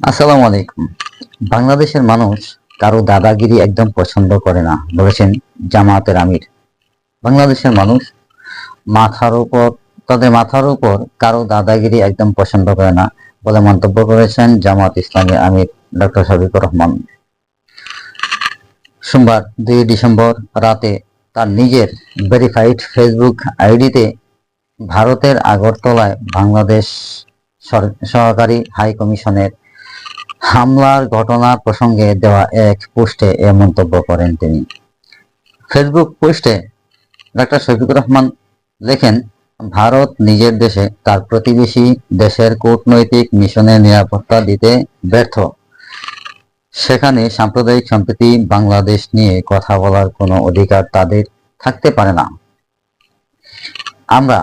আসসালামু আলাইকুম। বাংলাদেশের মানুষ কারও দাদাগিরি একদম পছন্দ করে না, বলেছেন জামায়াতের আমির। বাংলাদেশের মানুষ মাথার উপর, তাদের মাথার উপর কারও দাদাগিরি একদম পছন্দ করে না বলে মন্তব্য করেছেন জামাত ইসলামী আমির ডক্টর শফিকুর রহমান। সোমবার দুই ডিসেম্বর রাতে তার নিজের ভেরিফাইড ফেসবুক আইডিতে ভারতের আগরতলায় বাংলাদেশ সহকারী হাই কমিশনের হামলার ঘটনা প্রসঙ্গে দেওয়া এক পোস্টে এ মন্তব্য করেন তিনি। ফেসবুক পোস্টে ডাক্তার শফিকুর রহমান লেখেন, ভারত নিজের দেশে তার প্রতিবেশী দেশের কূটনৈতিক মিশনের নিরাপত্তা দিতে ব্যর্থ। সেখানে সাম্প্রদায়িক সম্প্রীতি বাংলাদেশ নিয়ে কথা বলার কোনো অধিকার তাদের থাকতে পারে না। আমরা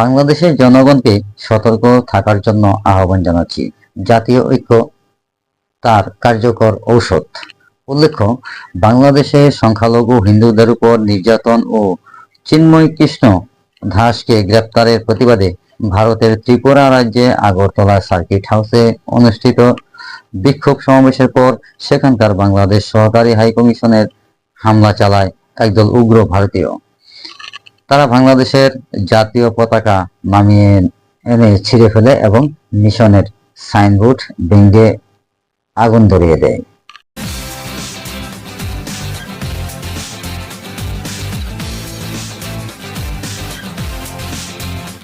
বাংলাদেশের জনগণকে সতর্ক থাকার জন্য আহ্বান জানাচ্ছি। জাতীয় ঐক্য তার কার্যকর ঔষধ। উল্লেখ্য, বাংলাদেশে সংখ্যালঘু হিন্দুদের উপর নির্যাতন ও চিন্ময় কৃষ্ণ দাসকে গ্রেপ্তারের প্রতিবাদে ভারতের ত্রিপুরা রাজ্যে আগরতলা সার্কিট হাউসে অনুষ্ঠিত বিক্ষোভ সমাবেশের পর সেখানকার বাংলাদেশ সহকারী হাইকমিশনের হামলা চালায় একদল উগ্র ভারতীয়। তারা বাংলাদেশের জাতীয় পতাকা নামিয়ে এনে ছিঁড়ে ফেলে এবং মিশনের সাইনবোর্ড ভেঙে আগুন ধরিয়ে দেয়।